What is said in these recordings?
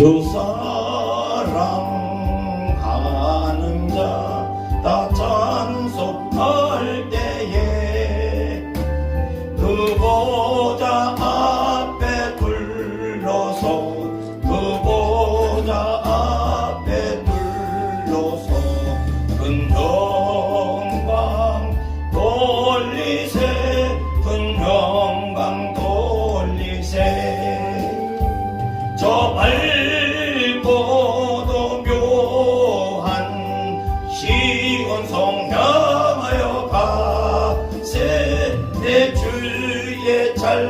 주 사랑하는 자다 찬송할 때에 그 보좌 앞에 둘러서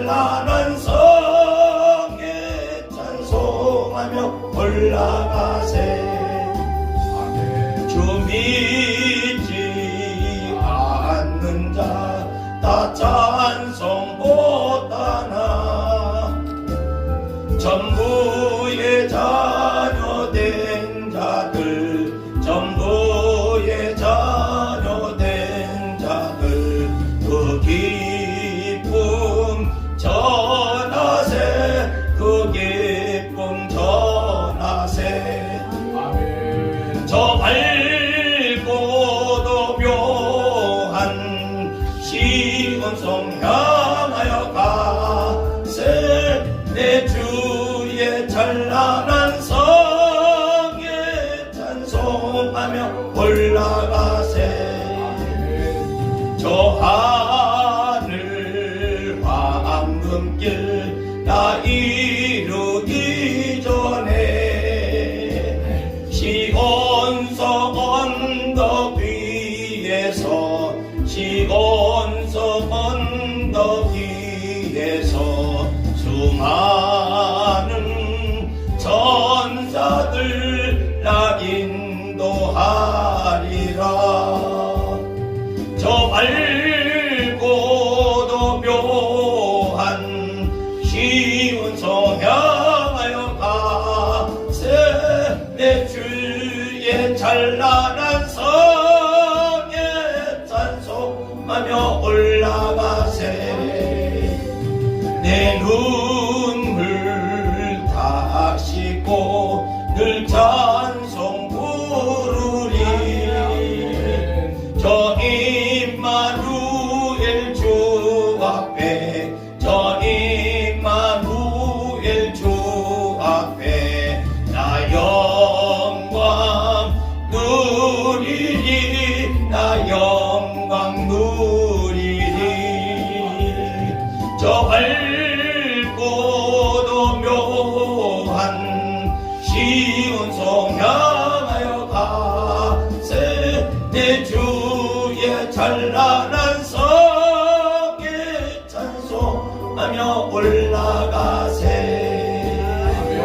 찬란한 성에 찬송하며 올라가세. 주 믿지 않는 자다 찬송 못하나. 전부 전하세 저 밝고도 묘한 시온성 향하여 가세. 내 주의 찬란한 성에 찬송하며 올라가세. 저 하늘 황금길 나이 시온성 언덕 위에서 시온성 언덕 위에서 수많은 천사들 나 인도하리라. 저 밝고도 묘한 시온성 향 찬란한 성에 찬송하며 올라가세. 내 눈물 다 씻고 늘 찬 나 영광 누리리. 저